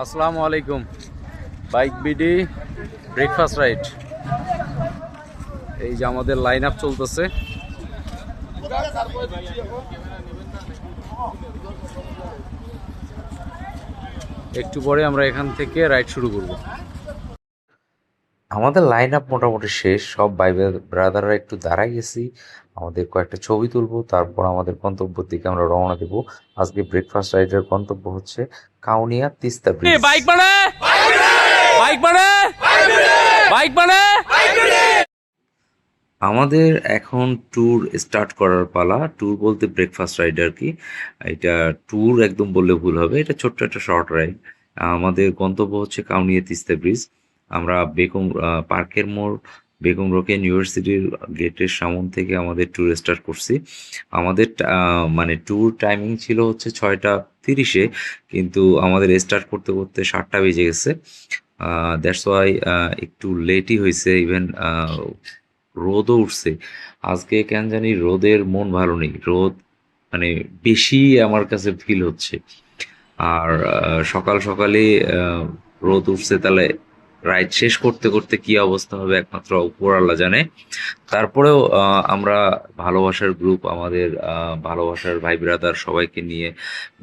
আসসালামু আলাইকুম। Bike BD breakfast ride এই যে আমাদের লাইন আপ চলতেছে। একটু পরে আমরা এখান থেকে রাইড শুরু করব। আমাদের লাইন আপ মোটামুটি শেষ। সব ভাই ব্রাদাররা একটু দাঁড়াই গেছি। আমাদের কয়েকটা ছবি তুলবো তারপর আমাদের গন্তব্যের দিকে আমরা রওনা দেব। আজকে ব্রেকফাস্ট রাইডের গন্তব্য হচ্ছে কাউনিয়া তিস্তা ব্রিজ বাইক মানে বাইক মানে বাইক মানে আমাদের এখন ট্যুর স্টার্ট করার পালা। ট্যুর বলতে ব্রেকফাস্ট রাইড আর কি? এটা ট্যুর একদম বললে ভুল হবে। এটা ছোট্ট একটা শর্ট রাইড আমাদের গন্তব্য হচ্ছে কাউনিয়া তিস্তা ব্রিজ আমরা বেগম পার্কের মোড়, বেগম রোকেন ইউনিভার্সিটির গেটের সামন থেকে আমাদের ট্যুর স্টার্ট করছি। আমাদের মানে ট্যুর টাইমিং ছিল হচ্ছে ছয়টা তিরিশে, কিন্তু আমাদের স্টার্ট করতে করতে সাতটা বেজে গেছে। দ্যাটস ওয়াই একটু লেটই হয়েছে ইভেন রোদও উঠছে। আজকে কেন জানি রোদের মন ভালো নেই, রোদ মানে বেশি আমার কাছে ফিল হচ্ছে। আর সকাল সকালে রোদ উঠছে তাহলে রাইড শেষ করতে করতে কি অবস্থা হবে একমাত্র উপর আল্লাহ জানে। তারপরেও আমরা ভালোবাসার গ্রুপ আমাদের ভালোবাসার ভাই ব্রাদার সবাইকে নিয়ে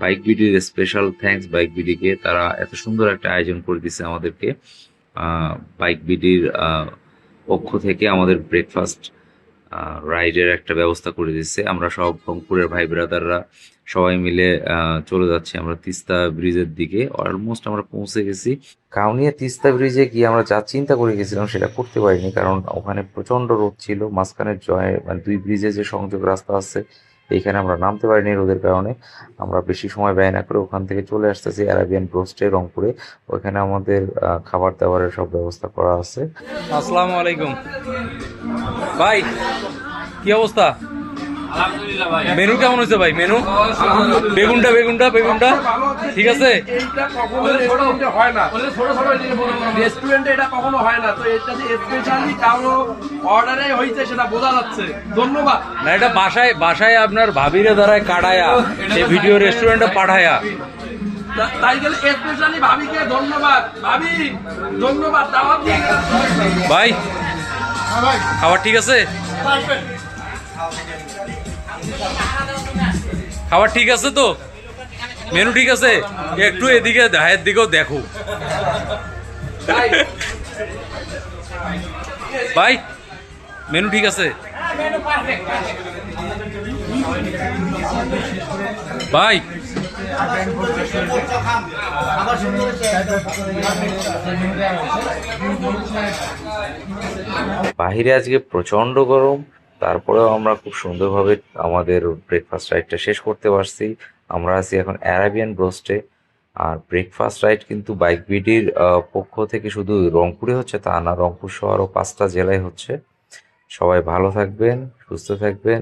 বাইক বিডির স্পেশাল থ্যাঙ্কস বাইক বিডিকে তারা এত সুন্দর একটা আয়োজন করে দিছে আমাদেরকে। বাইক বিডির পক্ষ থেকে আমাদের ব্রেকফাস্ট রাইডের একটা ব্যবস্থা করে দিচ্ছে। আমরা সব রংপুরের ভাই ব্রাদাররা সবাই মিলে চলে যাচ্ছি আমরা তিস্তা ব্রিজের দিকে। অলমোস্ট আমরা পৌঁছে গেছি। কাউনিয়া তিস্তা ব্রিজে গিয়ে আমরা যা চিন্তা করে গেছিলাম সেটা করতে পারিনি। কারণ ওখানে প্রচণ্ড রোদ ছিল। মাঝখানে জয় মানে দুই ব্রিজে যে সংযোগ রাস্তা আছে এইখানে আমরা নামতে পারিনি রোদের কারণে। আমরা বেশি সময় ব্যয় না করে ওখান থেকে চলে আসতেছি অ্যারাবিয়ান ব্রোস্টে রংপুরে। ওইখানে আমাদের খাবার দাবারের সব ব্যবস্থা করা আছে। আসসালামু আলাইকুম। ভাই, কি অবস্থা? মেনু কেমন হয়েছে ভাই? মেনু? বেগুনটা বেগুনটা বেগুনটা? ঠিক আছে? এইটা কখনো রেস্টুরেন্টে হয় না। রেস্টুরেন্টে এটা কখনো হয় না। তো এটা যে স্পেশালি কারও অর্ডারে হয়েছে সেটা বোঝা যাচ্ছে। ধন্যবাদ। না এটা বাসায় বাসায় আপনার ভাবিরে দ্বারায় কাটায়া সে ভিডিও রেস্টুরেন্টে পাঠায়া। তাই গেলে স্পেশালি ভাবিকে ধন্যবাদ। ভাবি ধন্যবাদ। দাওয়াত ভাই খাবার ঠিক আছে? খাবার ঠিক আছে তো? মেনু ঠিক আছে? একটু এদিকে হায়ের দিকেও দেখো। ভাই, মেনু ঠিক আছে? ভাই। বাহিরে আজকে প্রচণ্ড গরম। তারপরেও আমরা খুব সুন্দরভাবে আমাদের ব্রেকফাস্ট রাইডটা শেষ করতে পারছি। আমরা আছি এখন অ্যারাবিয়ান ব্রোস্টে আর ব্রেকফাস্ট রাইড কিন্তু বাইক বিডির পক্ষ থেকে শুধু রংপুরে হচ্ছে তা না, রংপুর শহর ও পাঁচটা জেলায় হচ্ছে। সবাই ভালো থাকবেন, সুস্থ থাকবেন।